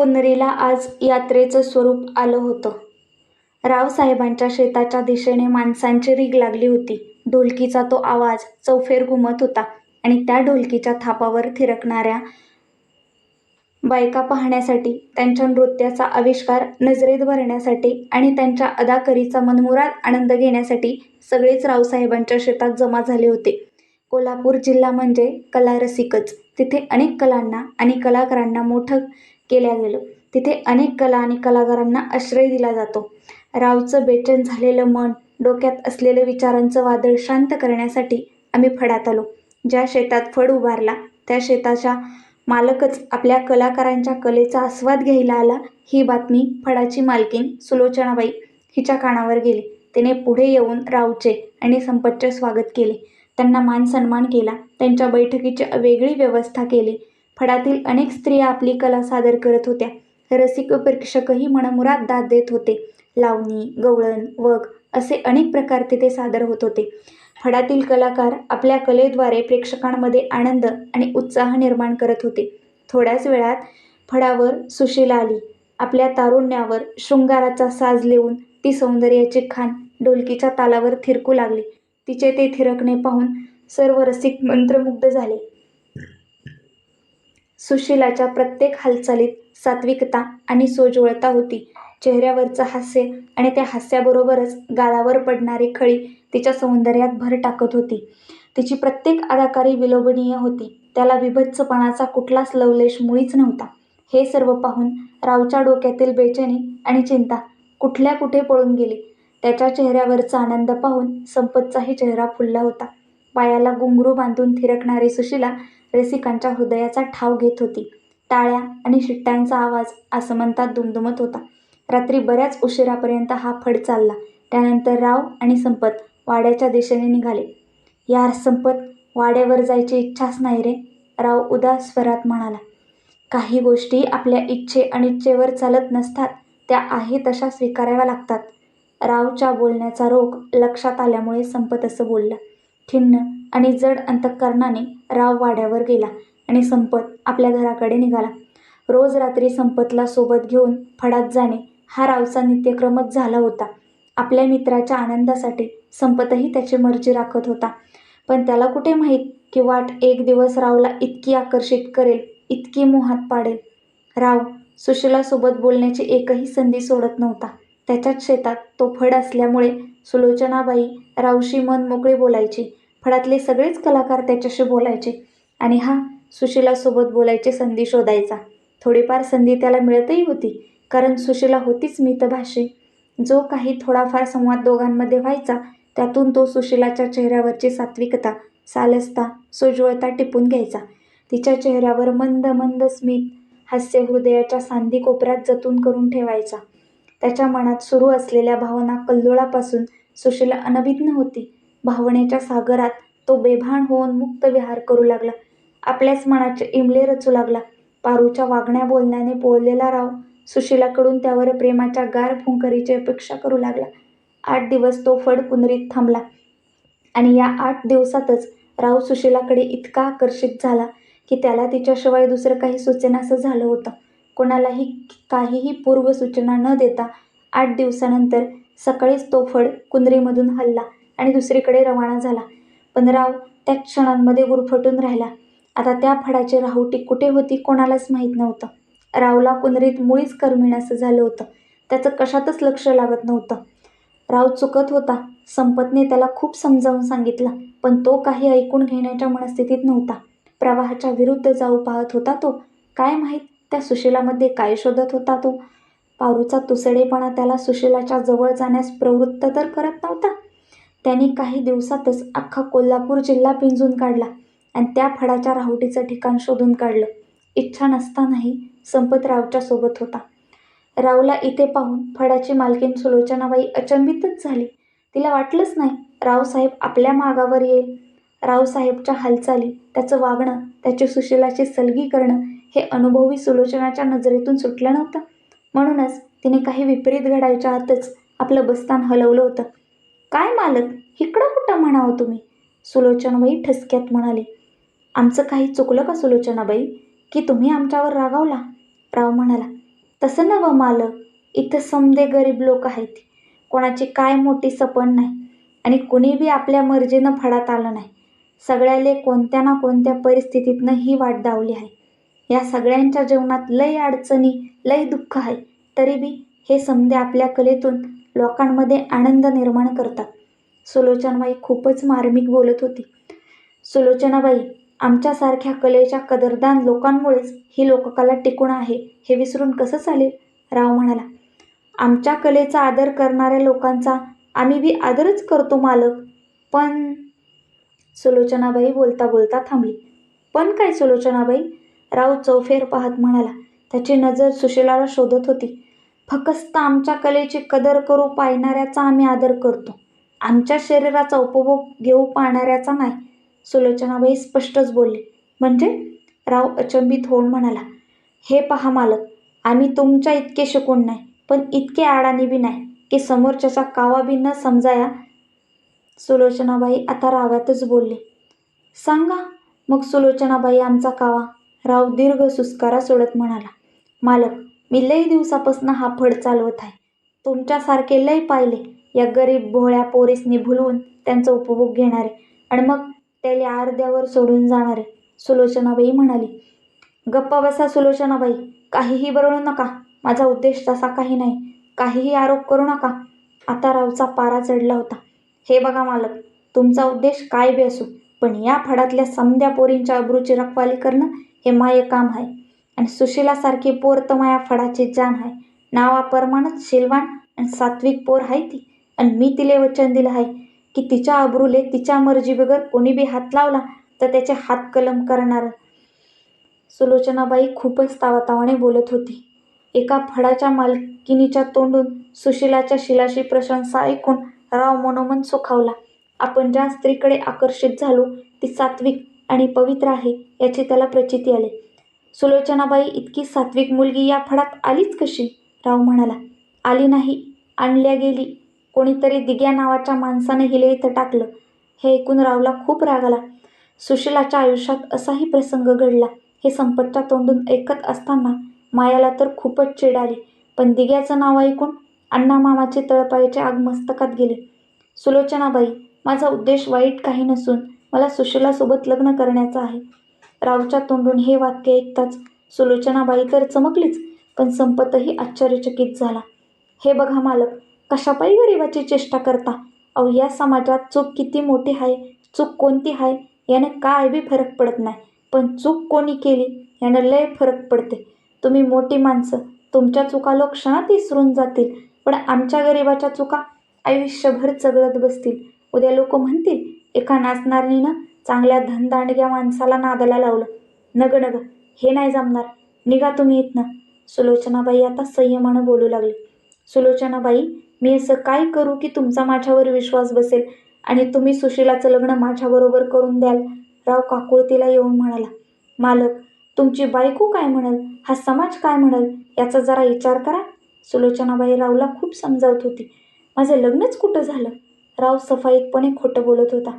पुनरीला आज यात्रेचं स्वरूप आलं होतं. रावसाहेबांच्या शेताच्या दिशेने माणसांची रीघ लागली होती. ढोलकीचा तो आवाज चौफेर घुमत होता आणि त्या ढोलकीच्या थापावर थिरकणाऱ्या बायका पाहण्यासाठी, त्यांच्या नृत्याचा आविष्कार नजरेत भरण्यासाठी आणि त्यांच्या अदाकरीचा मनमुराद आनंद घेण्यासाठी सगळेच रावसाहेबांच्या शेतात जमा झाले होते. कोल्हापूर जिल्हा म्हणजे कलारसिकच. तिथे अनेक कलांना आणि कलाकारांना मोठं केल्या गेलं. तिथे अनेक कला आणि कलाकारांना आश्रय दिला जातो. रावचं बेचैन झालेलं मन, डोक्यात असलेलं विचारांचं वादळ शांत करण्यासाठी आम्ही फडात आलो. ज्या शेतात फड उभारला त्या शेताच्या मालकच आपल्या कलाकारांच्या कलेचा आस्वाद घ्यायला आला ही बातमी फडाची मालकीण सुलोचनाबाई हिच्या कानावर गेली. तिने पुढे येऊन रावचे आणि संपतचे स्वागत केले. त्यांना मान-सन्मान केला. त्यांच्या बैठकीची वेगळी व्यवस्था केली. फडातील अनेक स्त्रिया आपली कला सादर करत होत्या. रसिक प्रेक्षकही मनमुरात दाद देत होते. लावणी, गवळण, वग असे अनेक प्रकार तिथे सादर होत होते. फडातील कलाकार आपल्या कलेद्वारे प्रेक्षकांमध्ये आनंद आणि उत्साह निर्माण करत होते. थोड्याच वेळात फडावर सुशीला आली. आपल्या तारुण्यावर शृंगाराचा साज लिहून ती सौंदर्याची खान ढोलकीच्या तालावर थिरकू लागली. तिचे ते थिरकणे पाहून सर्व रसिक मंत्रमुग्ध झाले. सुशीलाच्या प्रत्येक हालचालीत सात्विकता आणि सोज्वळता होती. चेहऱ्यावरचं हास्य आणि त्या हास्याबरोबरच गालावर पडणारी खळी तिच्या सौंदर्यात भर टाकत होती. तिची प्रत्येक अदाकारी विलोभनीय होती. त्याला विभत्सपणाचा कुठलाच लवलेश मुळीच नव्हता. हे सर्व पाहून रावच्या डोक्यातील बेचैनी आणि चिंता कुठल्या कुठे पळून गेली. त्याच्या चेहऱ्यावरचा आनंद पाहून संपतचाही चेहरा फुलला होता. पायाला घुंगरू बांधून थिरकणारी सुशीला रसिकांच्या हृदयाचा ठाव घेत होती. टाळ्या आणि शिट्ट्यांचा आवाज आसमंतात दुमदुमत होता. रात्री बऱ्याच उशिरापर्यंत हा फड चालला. त्यानंतर राव आणि संपत वाड्याच्या दिशेने निघाले. यार संपत, वाड्यावर जायची इच्छाच नाही रे, राव उदास स्वरात म्हणाला. काही गोष्टी आपल्या इच्छे-अनिच्छेवर चालत नसतात त्या आहे तशा स्वीकाराव्या लागतात. रावच्या बोलण्याचा रोग लक्षात आल्यामुळे संपत असं बोलला. खिन्न आणि जड अंतःकरणाने राव वाड्यावर गेला आणि संपत आपल्या घराकडे निघाला. रोज रात्री संपतला सोबत घेऊन फडात जाणे हा रावचा नित्यक्रमच झाला होता. आपल्या मित्राच्या आनंदासाठी संपतही त्याची मर्जी राखत होता. पण त्याला कुठे माहीत की वाट एक दिवस रावला इतकी आकर्षित करेल, इतकी मोहात पाडेल. राव सुशीलासोबत बोलण्याची एकही संधी सोडत नव्हता. त्याच्याच शेतात तो फड असल्यामुळे सुलोचनाबाई रावशी मन मोकळे बोलायची. फळातले सगळेच कलाकार त्याच्याशी बोलायचे आणि हा सुशीलासोबत बोलायची संधी शोधायचा. थोडीफार संधी त्याला मिळतही होती, कारण सुशीला होतीच मितभाषी. जो काही थोडाफार संवाद दोघांमध्ये व्हायचा त्यातून तो सुशीलाच्या चेहऱ्यावरची सात्विकता सालसता, सोज्वळता टिपून घ्यायचा. तिच्या चेहऱ्यावर मंद मंद स्मित हास्य हृदयाच्या सांधी कोपऱ्यात जतून करून ठेवायचा. त्याच्या मनात सुरू असलेल्या भावना कल्लोळापासून सुशीला अनभिज्ञ होती. भावनेच्या सागरात तो बेभान होऊन मुक्त विहार करू लागला. आपल्याच मनाचे इमले रचू लागला. पारूच्या वागण्या बोलण्याने पोळलेला राव सुशीलाकडून त्यावर प्रेमाच्या गार फुंकरीची अपेक्षा करू लागला. आठ दिवस तो फड कुन्नरीत थांबला आणि या आठ दिवसातच राव सुशीलाकडे इतका आकर्षित झाला की त्याला तिच्याशिवाय दुसरं काही सुचेनासं झालं होतं. कोणालाही काहीही पूर्वसूचना न देता आठ दिवसानंतर सकाळीच तो फड कुंदरीमधून हलला आणि दुसरीकडे रवाना झाला. पण राव त्या क्षणांमध्ये गुरफटून राहिला. आता त्या फडाची राहुटी कुठे होती कोणालाच माहीत नव्हतं. रावला कुनरीत मुळीच करमेनासं झालं होतं. त्याचं कशातच लक्ष लागत नव्हतं. राव चुकत होता. संपतने त्याला खूप समजावून सांगितलं, पण तो काही ऐकून घेण्याच्या मनस्थितीत नव्हता. प्रवाहाच्या विरुद्ध जाऊ पाहत होता तो. काय माहीत त्या सुशीलामध्ये काय शोधत होता तो. पारूचा तुसडेपणा त्याला सुशीलाच्या जवळ जाण्यास प्रवृत्त तर करत नव्हता. त्याने काही दिवसातच अख्खा कोल्हापूर जिल्हा पिंजून काढला आणि त्या फडाच्या राहुटीचं ठिकाण शोधून काढलं. इच्छा नसतानाही संपत रावच्या सोबत होता. रावला इथे पाहून फडाची मालकीण सुलोचनाबाई अचंबितच झाली. तिला वाटलंच नाही रावसाहेब आपल्या मागावर येईल. रावसाहेबच्या हालचाली, त्याचं वागणं, त्याची सुशीलाशी सलगी करणं हे अनुभवी सुलोचनाच्या नजरेतून सुटलं नव्हतं. म्हणूनच तिने काही विपरीत घडायच्या आतच आपलं बस्तान हलवलं होतं. काय मालक, इकडं कुठं म्हणावं तुम्ही, सुलोचनाबाई ठसक्यात म्हणाले. आमचं काही चुकलं का सुलोचनाबाई, की तुम्ही आमच्यावर रागावला, राव म्हणाला. तसं नवं मालक इथं समदे गरीब लोक आहेत. कोणाची काय मोठी सपन नाही आणि कुणी बी आपल्या मर्जीनं फडात आलं नाही. सगळ्याले कोणत्या ना कोणत्या परिस्थितीतनं ही वाट दावली आहे. या सगळ्यांच्या जीवनात लय अडचणी लय दुःख आहे. तरी बी हे समदे आपल्या कलेतून लोकांमध्ये आनंद निर्माण करतात. सुलोचनाबाई खूपच मार्मिक बोलत होती. सुलोचनाबाई आमच्यासारख्या कलेच्या कदरदान लोकांमुळेच ही लोककला टिकून आहे हे विसरून कसं चालेल? राव म्हणाला. आमच्या कलेचा आदर करणाऱ्या लोकांचा आम्ही बी आदरच करतो मालक. पण सुलोचनाबाई बोलता बोलता थांबली. पण काय सुलोचनाबाई? राव चौफेर पाहत म्हणाला. त्याची नजर सुशीलाला शोधत होती. फकस्त आमच्या कलेची कदर करू पाहणाऱ्याचा आम्ही आदर करतो. आमच्या शरीराचा उपभोग घेऊ पाहणाऱ्याचा नाही सुलोचनाबाई स्पष्टच बोलले. म्हणजे? राव अचंबित होऊन म्हणाला हे पहा मालक आम्ही तुमच्या इतके शिकून नाही पण इतके आडाणी बी नाही की समोरच्याचा कावा बी न समजाया. सुलोचनाबाई आता रागातच बोलले सांगा मग सुलोचनाबाई आमचा कावा. राव दीर्घ सुस्कारा सोडत म्हणाला मालक मी लई दिवसापासून हा फड चालवत आहे. तुमच्यासारखे लय पाहिले या गरीब भोळ्या पोरीसनी भुलवून त्यांचा उपभोग घेणारे आणि मग त्याला अर्ध्यावर सोडून जाणारे सुलोचनाबाई म्हणाली. गप्पा बसा सुलोचनाबाई काहीही बरळू नका. माझा उद्देश तसा काही नाही. काहीही आरोप करू नका. आता रावचा पारा चढला होता. हे बघा मालक तुमचा उद्देश काय बी असो पण या फडातल्या समद्या पोरींच्या अब्रूची रखवाली करणं हे माय काम आहे. आणि सुशिलासारखी पोर तर माया फडाची जान आहे नावाप्रमाणेच शिलवान आणि सात्विक पोर आहे ती. आणि मी तिले वचन दिलं आहे की तिच्या अब्रूले तिच्या मर्जी बगर कोणी बी हात लावला तर त्याचे हात कलम करणार. सुलोचनाबाई खूपच तावातावाने बोलत होती. एका फडाच्या मालकिनीच्या तोंडून सुशिलाच्या शिलाशी प्रशंसा ऐकून राव मनोमन सुखावला. आपण ज्या स्त्रीकडे आकर्षित झालो ती सात्विक आणि पवित्र आहे याची त्याला प्रचिती आली. सुलोचनाबाई इतकी सात्विक मुलगी या फडात आलीच कशी? राव म्हणाला. आली नाही आणल्या गेली. कोणीतरी दिग्या नावाच्या माणसाने हिले इथं टाकलं. हे ऐकून रावला खूप राग आला. सुशिलाच्या आयुष्यात असाही प्रसंग घडला. हे संपतच्या तोंडून ऐकत असताना मायाला तर खूपच चिड आली. पण दिग्याचं नाव ऐकून अण्णा मामाचे तळपायाचे आग मस्तकात गेले. सुलोचनाबाई माझा उद्देश वाईट काही नसून मला सुशिलासोबत लग्न करण्याचा आहे. रावच्या तोंडून हे वाक्य ऐकताच सुलोचनाबाई तर चमकलीच पण संपतही आश्चर्यचकित झाला. हे बघा मालक कशापायी गरिबाची चेष्टा करता? अहो या समाजात चूक किती मोठी आहे चूक कोणती आहे यानं काय बी फरक पडत नाही. पण चूक कोणी केली यानं लय फरक पडते. तुम्ही मोठी माणसं तुमच्या चुका लोक क्षणात विसरून जातील पण आमच्या गरिबाच्या चुका आयुष्यभर चगळत बसतील. उद्या लोक म्हणतील एका नाचणारीनं चांगल्या धनदांडग्या माणसाला नादाला लावलं. नग नग हे नाही जमणार. निघा तुम्ही इथनं. सुलोचनाबाई आता संयमानं बोलू लागली. सुलोचनाबाई मी असं काय करू की तुमचा माझ्यावर विश्वास बसेल आणि तुम्ही सुशीलाचं लग्न माझ्याबरोबर करून द्याल? राव काकुळतीला येऊन म्हणाला. मालक तुमची बायको काय म्हणाल? हा समाज काय म्हणाल? याचा जरा विचार करा. सुलोचनाबाई रावला खूप समजावत होती. माझं लग्नच कुठं झालं? राव सफाईतपणे खोटं बोलत होता.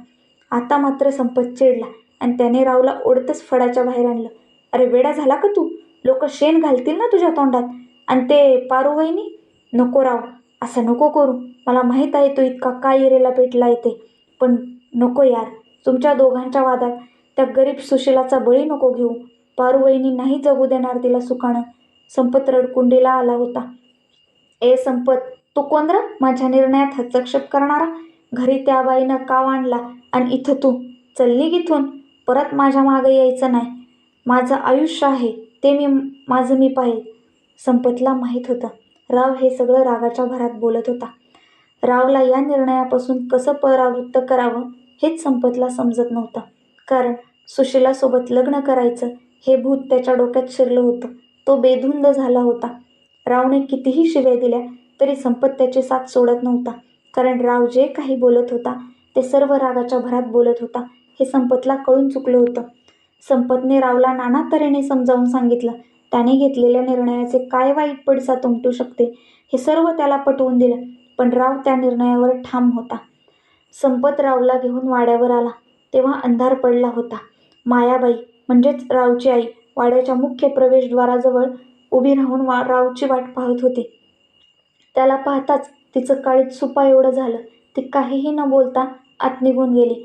आता मात्र संपत चिडला आणि त्याने रावला ओढतच फडाच्या बाहेर आणलं. अरे वेडा झाला का तू? लोक शेण घालतील ना तुझ्या तोंडात. आणि ते पारू वहिनी नको राव असं नको करू. मला माहीत आहे तो इतका काय येरेला पेटला येते पण नको यार तुमच्या दोघांच्या वादात त्या गरीब सुशिलाचा बळी नको घेऊ. पारुवहिनी नाही जगू देणार तिला सुखाणं संपत रडकुंडीला आला होता. ए संपत तू कोण र? माझ्या निर्णयात हस्तक्षेप करणारा? घरी त्या बाईनं काव आणला आणि इथं तू चलली इथून परत माझ्या मागं यायचं नाही. माझं आयुष्य आहे ते मी माझं मी पाहिल. संपतला माहीत होतं. राव हे सगळं रागाच्या भरात बोलत होता. रावला या निर्णयापासून कसं परावृत्त करावं हेच संपतला समजत नव्हतं. कारण सुशिलासोबत लग्न करायचं हे भूत त्याच्या डोक्यात शिरलं होतं. तो बेधुंद झाला होता. रावने कितीही शिव्या दिल्या तरी संपत त्याची साथ सोडत नव्हता. कारण राव जे काही बोलत होता ते सर्व रागाच्या भरात बोलत होता. हे संपतला कळून चुकलं होतं. संपतने रावला नाना तऱ्हेने समजावून सांगितलं त्याने घेतलेल्या निर्णयाचे काय वाईट पडसाद उमटू शकते? हे सर्व त्याला पटवून दिलं पण राव त्या निर्णयावर ठाम होता. संपत रावला घेऊन वाड्यावर आला. तेव्हा अंधार पडला होता. मायाबाई म्हणजेच रावची आई वाड्याच्या मुख्य प्रवेशद्वाराजवळ उभी राहून वा रावची वाट पाहत होती. त्याला पाहताच तिचं काळीत सुपा एवढं झालं ती काहीही न बोलता आत निघून गेली.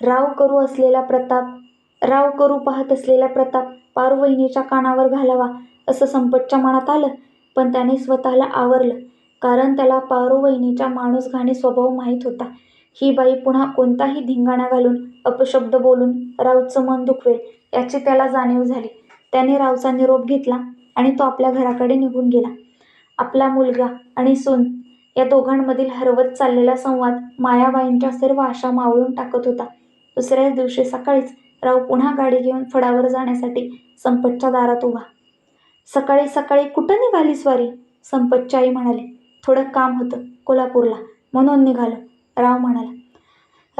राव करू असलेला प्रताप राव करू पाहत असलेला प्रताप पारुवहिनीच्या कानावर घालावा असं संपतच्या मनात आलं पण त्याने स्वतःला आवरलं कारण त्याला पारुवहिनीच्या माणूसघाणी स्वभाव माहीत होता. ही बाई पुन्हा कोणताही धिंगाणा घालून अपशब्द बोलून रावचं मन दुखवेल याची त्याला जाणीव झाली. त्याने रावचा निरोप घेतला आणि तो आपल्या घराकडे निघून गेला. आपला मुलगा आणि सून या दोघांमधील हरवत चाललेला संवाद मायाबाईंच्या सर्व आशा मावळून टाकत होता. दुसऱ्याच दिवशी सकाळीच राव पुन्हा गाडी घेऊन फडावर जाण्यासाठी संपतच्या दारात उभा. सकाळी सकाळी कुठं निघाली स्वारी संपतची आई म्हणाले. थोडं काम होतं कोल्हापूरला म्हणून निघालं राव म्हणाला.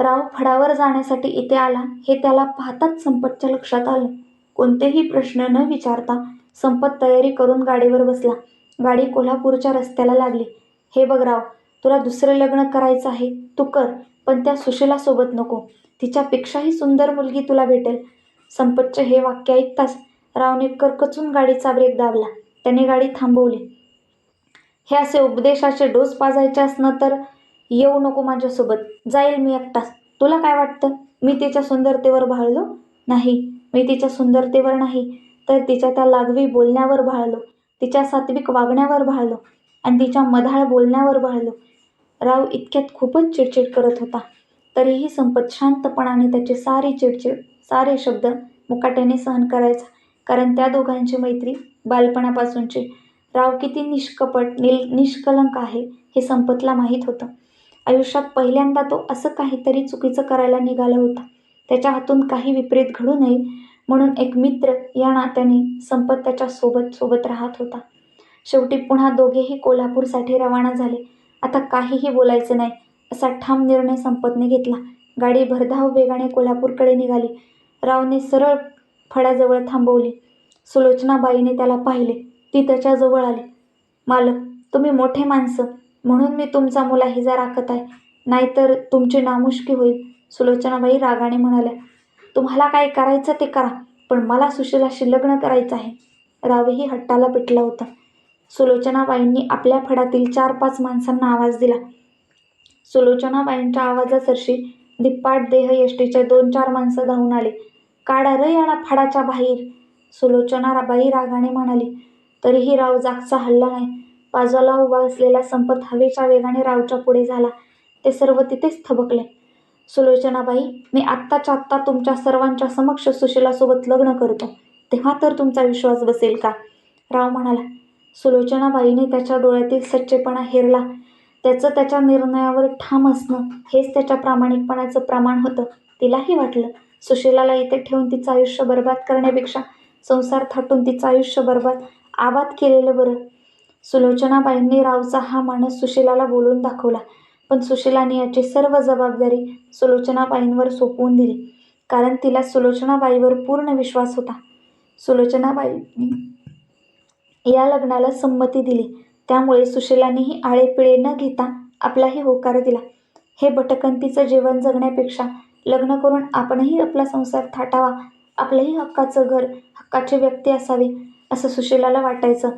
राव फडावर जाण्यासाठी इथे आला हे त्याला पाहताच संपतच्या लक्षात आलं. कोणतेही प्रश्न न विचारता संपत तयारी करून गाडीवर बसला. गाडी कोल्हापूरच्या रस्त्याला लागली. हे बघ राव तुला दुसरं लग्न करायचं आहे तू कर पण त्या सुशीलासोबत नको. तिच्यापेक्षाही सुंदर मुलगी तुला भेटेल. संपतचे हे वाक्य ऐकताच रावने करकचून गाडीचा ब्रेक दाबला. त्याने गाडी थांबवली. हे असे उपदेशाचे डोस पाजायचे असणं तर येऊ नको माझ्यासोबत. जाईल मी एकटाच. तुला काय वाटतं? मी तिच्या सुंदरतेवर भाळलो? नाही. मी तिच्या सुंदरतेवर नाही तर तिच्या त्या लागवी बोलण्यावर भाळलो. तिच्या सात्विक वागण्यावर भाळलो. आणि तिच्या मधाळ बोलण्यावर भाळलो राव इतक्यात खूपच चिडचिड करत होता. तरीही संपत शांतपणाने त्याची सारी चिडचिड सारे शब्द मुकाट्याने सहन करायचा. कारण त्या दोघांची मैत्री बालपणापासूनची. राव किती निष्कपट निल निष्कलंक आहे हे संपतला माहीत होतं. आयुष्यात पहिल्यांदा तो असं काहीतरी चुकीचं करायला निघाला होता. त्याच्या हातून काही विपरीत घडू नये म्हणून एक मित्र या नात्याने संपत त्याच्या सोबत सोबत राहत होता. शेवटी पुन्हा दोघेही कोल्हापूरसाठी रवाना झाले. आता काहीही बोलायचे नाही असा ठाम निर्णय संपतने घेतला. गाडी भरधाव वेगाने कोल्हापूरकडे निघाली. रावने सरळ फळ्याजवळ थांबवली. सुलोचनाबाईने त्याला पाहिले. ती त्याच्याजवळ आली. मालक तुम्ही मोठे माणसं म्हणून मी तुमचा मुला हिजा राखत आहे. नाहीतर तुमची नामुष्की होईल. सुलोचनाबाई रागाने म्हणाल्या. तुम्हाला काय करायचं ते करा पण मला सुशीलाशी लग्न करायचं आहे. रावही हट्टाला पिटला होता. सुलोचनाबाईंनी आपल्या फडातील चार पाच माणसांना आवाज दिला. सुलोचनाबाईंच्या आवाजासरशी धिप्पाट देह यष्टीचे दोन चार माणसं धावून आले. काढा र याला फडाच्या बाहेर. सुलोचनाबाई रागाने म्हणाली तरीही राव जागचा हल्ला नाही. बाजूला उभा असलेला संपत हवेच्या वेगाने रावच्या पुढे झाला. ते सर्व तिथेच थबकले. सुलोचनाबाई मी आत्ताच्या आत्ता तुमच्या सर्वांच्या समक्ष सुशीलासोबत लग्न करतो. तेव्हा तर तुमचा विश्वास बसेल का? राव म्हणाला सुलोचनाबाईने त्याच्या डोळ्यातील सच्चेपणा हेरला. त्याचं त्याच्या निर्णयावर ठाम असणं हेच त्याच्या प्रामाणिकपणाचं प्रमाण होतं तिलाही वाटलं. सुशीलाला इथे ठेवून तिचं आयुष्य बर्बाद करण्यापेक्षा संसार थाटून तिचं आयुष्य बर्बाद आबाद केलेलं बरं. सुलोचनाबाईंनी रावचा हा माणूस सुशीलाला बोलून दाखवला पण सुशीलाने याची सर्व जबाबदारी सुलोचनाबाईंवर सोपवून दिली कारण तिला सुलोचनाबाईवर पूर्ण विश्वास होता. सुलोचनाबाईंनी या लग्नाला संमती दिली. त्यामुळे सुशीलानेही आळेपिळे न घेता आपलाही होकार दिला. हे भटकंतीचं जीवन जगण्यापेक्षा लग्न करून आपणही आपला संसार थाटावा. आपलंही हक्काचं घर हक्काची व्यक्ती असावी असं सुशीलाला वाटायचं.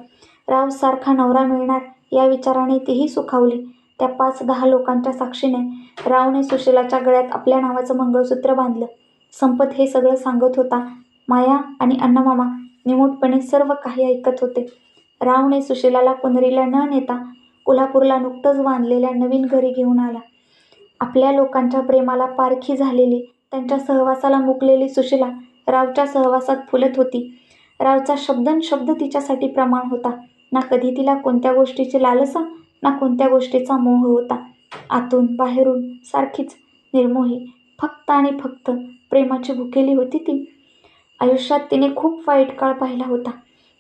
राव सारखा नवरा मिळणार या विचाराने तीही सुखावली. त्या पाच दहा लोकांच्या साक्षीने रावने सुशीलाच्या गळ्यात आपल्या नावाचं मंगळसूत्र बांधलं. संपत हे सगळं सांगत होता माया आणि अण्णामामा. निमूटपणे सर्व काही ऐकत होते. रावने सुशीलाला पुनरीला न नेता कोल्हापूरला नुकतंच बांधलेल्या नवीन घरी घेऊन आला. आपल्या लोकांच्या प्रेमाला पारखी झालेली त्यांच्या सहवासाला मुकलेली सुशीला रावच्या सहवासात फुलत होती. रावचा शब्दन शब्द तिच्यासाठी प्रमाण होता. ना कधी तिला कोणत्या गोष्टीची लालसा ना कोणत्या गोष्टीचा मोह होता. आतून बाहेरून सारखीच निर्मोही फक्त आणि फक्त प्रेमाची भुकेली होती ती. आयुष्यात तिने खूप वाईट काळ पाहिला होता.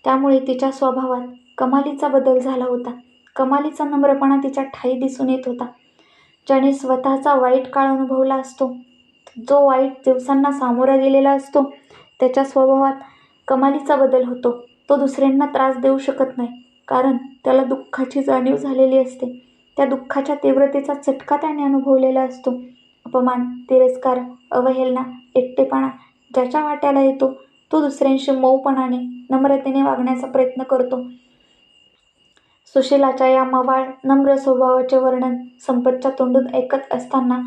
त्यामुळे तिच्या स्वभावात कमालीचा बदल झाला होता. कमालीचा नम्रपणा तिच्या ठाई दिसून येत होता. ज्याने स्वतःचा वाईट काळ अनुभवला असतो जो वाईट दिवसांना सामोरा गेलेला असतो त्याच्या स्वभावात कमालीचा बदल होतो. तो दुसऱ्यांना त्रास देऊ शकत नाही कारण त्याला दुःखाची जाणीव झालेली असते. त्या दुःखाच्या तीव्रतेचा चटका त्याने अनुभवलेला असतो. अपमान तिरस्कार अवहेलना एकटेपणा ज्याच्या वाट्याला येतो तो दुसऱ्यांशी मऊपणाने नम्रतेने वागण्याचा प्रयत्न करतो. सुशीलाच्या या मवाळ नम्र स्वभावाचे वर्णन संपतच्या तोंडून ऐकत असताना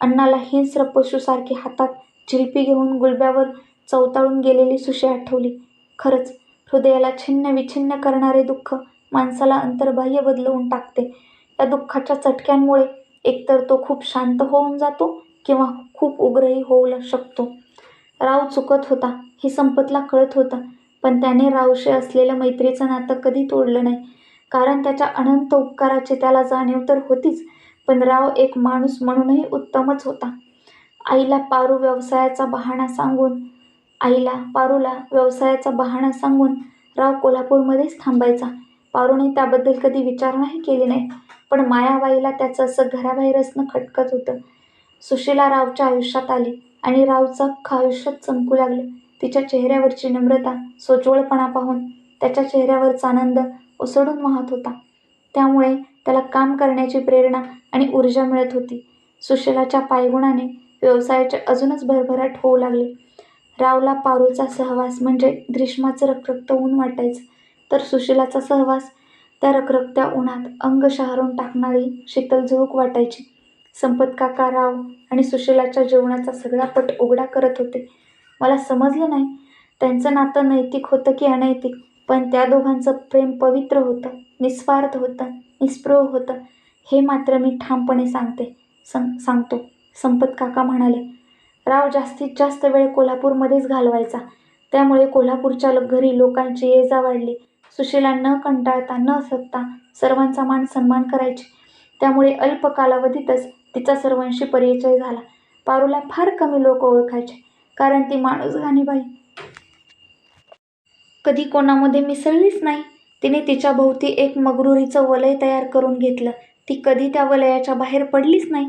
अण्णाला हिंस्र पशुसारखी हातात झिलपी घेऊन गुलब्यावर चवताळून गेलेली सुशी आठवली. खरंच हृदयाला छिन्न विछिन्न करणारे दुःख माणसाला अंतर्बाह्य बदलवून टाकते. या दुःखाच्या चटक्यांमुळे एकतर तो खूप शांत होऊन जातो किंवा खूप उग्रही होऊ शकतो. राव चुकत होता. हे संपतला कळत होतं. पण त्याने रावशी असलेलं मैत्रीचं नातं कधी तोडलं नाही. कारण त्याच्या अनंत उपकाराची त्याला जाणीव तर होतीच पण राव एक माणूस म्हणूनही उत्तमच होता. आईला पारू व्यवसायाचा बहाणा सांगून आईला पारूला व्यवसायाचा बहाणा सांगून राव कोल्हापूरमध्येच थांबायचा. पारूने त्याबद्दल कधी विचार नाही केले नाही पण मायाबाईला त्याचं असं घराबाहेर असणं खटकत होतं. सुशीला रावच्या आयुष्यात आली. आणि रावचं अख्खं चमकू लागलं. तिच्या चेहऱ्यावरची नम्रता सोज्वळपणा पाहून त्याच्या चेहऱ्यावरचा आनंद उसळून वाहत होता. त्यामुळे त्याला काम करण्याची प्रेरणा आणि ऊर्जा मिळत होती. सुशीलाच्या पायगुणाने व्यवसायाचे अजूनच भरभराट होऊ लागले. रावला पारूचा सहवास म्हणजे ग्रीष्माचं रखरखतं ऊन वाटायचं. तर सुशीलाचा सहवास त्या रखरखत्या उन्हात अंग शहारून टाकणारी शीतल झुळूक वाटायची. संपत काका राव आणि सुशीलाच्या जेवणाचा सगळा पट उघडा करत होते. मला समजलं नाही. त्यांचं नातं नैतिक होतं की अनैतिक? पण त्या दोघांचं प्रेम पवित्र होतं निस्वार्थ होतं निस्पृह होतं. हे मात्र मी ठामपणे सांगते सं सांगतो संपत काका म्हणाले. राव जास्तीत जास्त वेळ कोल्हापूरमध्येच घालवायचा. त्यामुळे कोल्हापूरच्या घरी लोकांची ये जा वाढली. सुशीला न कंटाळता न सकता सर्वांचा मान सन्मान करायची. त्यामुळे अल्प कालावधीतच तिचा सर्वांशी परिचय झाला. पारूला फार कमी लोक ओळखायचे कारण ती माणूस घाणीबाई. कधी कोणामध्ये मिसळलीच नाही. तिने तिच्या भोवती एक मगरुरीचं वलय तयार करून घेतलं. ती कधी त्या वलयाच्या बाहेर पडलीच नाही.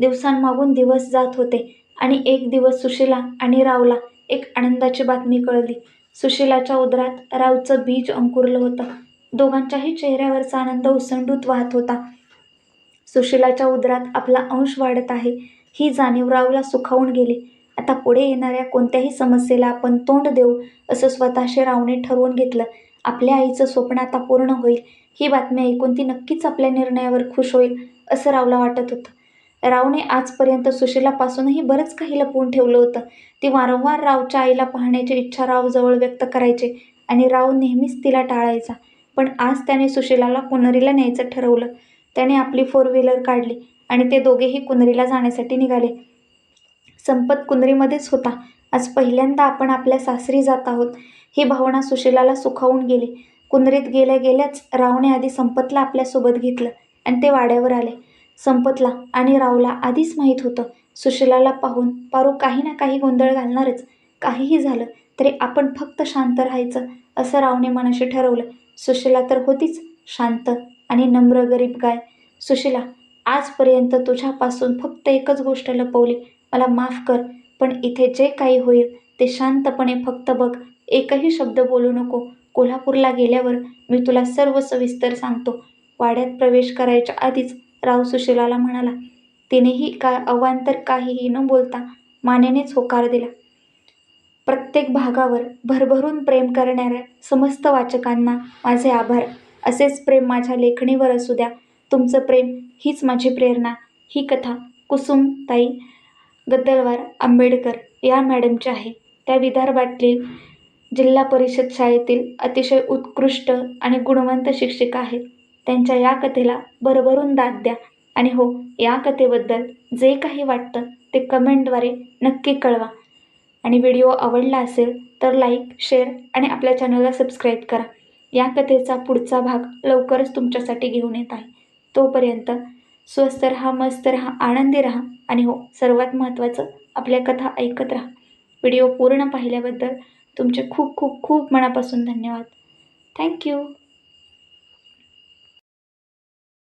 दिवसांमागून दिवस जात होते आणि एक दिवस सुशीला आणि रावला एक आनंदाची बातमी कळली. सुशीलाच्या उदरात रावचं बीज अंकुरलं होतं. दोघांच्याही चेहऱ्यावरचा आनंद उसंडूत वाहत होता. सुशीलाच्या उदरात आपला अंश वाढत आहे. ही जाणीव रावला सुखावून गेली. आता पुढे येणाऱ्या कोणत्याही समस्येला आपण तोंड देऊ असं स्वतःशी रावने ठरवून घेतलं. आपल्या आईचं स्वप्न आता पूर्ण होईल. ही बातमी ऐकून ती नक्कीच आपल्या निर्णयावर खुश होईल असं रावला वाटत होतं. रावने आजपर्यंत सुशीलापासूनही बरंच काही लपवून ठेवलं होतं. ती वारंवार रावच्या आईला पाहण्याची इच्छा रावजवळ व्यक्त करायची आणि राव नेहमीच तिला टाळायचा. पण आज त्याने सुशीलाला कुनरीला न्यायचं ठरवलं. त्याने आपली फोर व्हीलर काढली आणि ते दोघेही कुंदरीला जाण्यासाठी निघाले. संपत कुंदरीमध्येच होता. आज पहिल्यांदा आपण आपल्या सासरी जात आहोत. ही भावना सुशीलाला सुखावून गेली. कुंदरीत गेल्या गेल्याच रावने आधी संपतला आपल्यासोबत घेतलं आणि ते वाड्यावर आले. संपतला आणि रावला आधीच माहीत होतं. सुशीलाला पाहून पारू काही ना काही गोंधळ घालणारच. काहीही झालं तरी आपण फक्त शांत राहायचं असं रावने मनाशी ठरवलं. सुशीला तर होतीच शांत. आणि नम्र गरीब गाय. सुशीला आजपर्यंत तुझ्यापासून फक्त एकच गोष्ट लपवली. मला माफ कर पण इथे जे काही होईल ते शांतपणे फक्त बघ. एकही शब्द बोलू नको. कोल्हापूरला गेल्यावर मी तुला सर्व सविस्तर सांगतो. वाड्यात प्रवेश करायच्या आधीच राव सुशीलाला म्हणाला तिनेही का अवांतर काहीही न बोलता मानेनेच होकार दिला. प्रत्येक भागावर भरभरून प्रेम करणाऱ्या समस्त वाचकांना माझे आभार. असेच प्रेम माझ्या लेखणीवर असू द्या. तुमचं प्रेम हीच माझी प्रेरणा. ही कथा कुसुमताई गद्दलवार आंबेडकर या मॅडमच्या आहे. त्या विदर्भातील जिल्हा परिषद शाळेतील अतिशय उत्कृष्ट आणि गुणवंत शिक्षिका आहेत. त्यांच्या या कथेला भरभरून दाद द्या. आणि हो या कथेबद्दल जे काही वाटतं ते कमेंटद्वारे नक्की कळवा. आणि व्हिडिओ आवडला असेल तर लाईक शेअर आणि आपल्या चॅनलला सबस्क्राईब करा. या कथेचा पुढचा भाग लवकरच तुमच्यासाठी घेऊन येत आहे. तोपर्यंत स्वस्त राहा मस्त राहा आनंदी राहा आणि हो सर्वात महत्त्वाचं आपल्या कथा ऐकत राहा. व्हिडिओ पूर्ण पाहिल्याबद्दल तुमचे खूप खूप खूप मनापासून धन्यवाद. थँक्यू